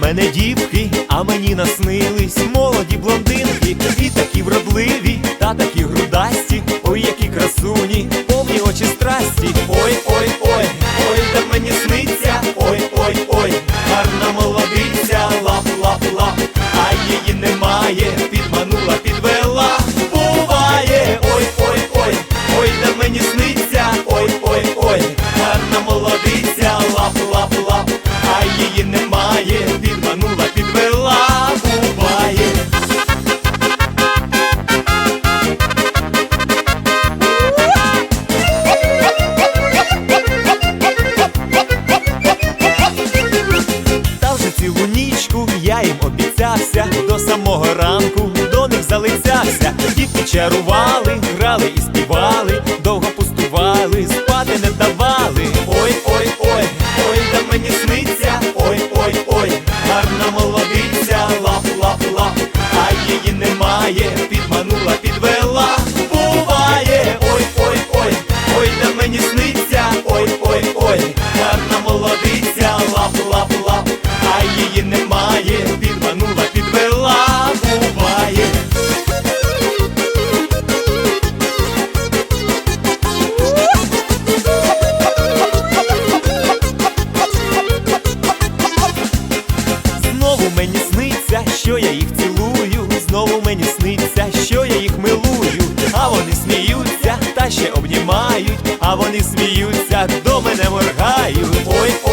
не дівки, а мені наснились молоді блондинки, і такі вродливі, та такі грудасті, ой, які красуні, повні очі страсті. Їм до самого ранку до них залицявся. Дітки чарували, грали і співали, довго пустували, спати не давали. Ой, ой, ой, ой, да мені сниться, ой, ой, ой, гарна молодиця, лап, лап, лап, а її немає, підманула, підвела, буває, ой, ой, ой, ой, да мені сниться, ой, ой, ой, гарна молодиця, лап, лап, вони сміються, до мене моргають. Ой, ой,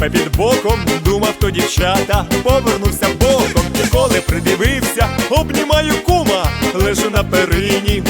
себе під боком, думав, то дівчата, повернувся боком, коли придивився, обнімаю кума, лежу на перині.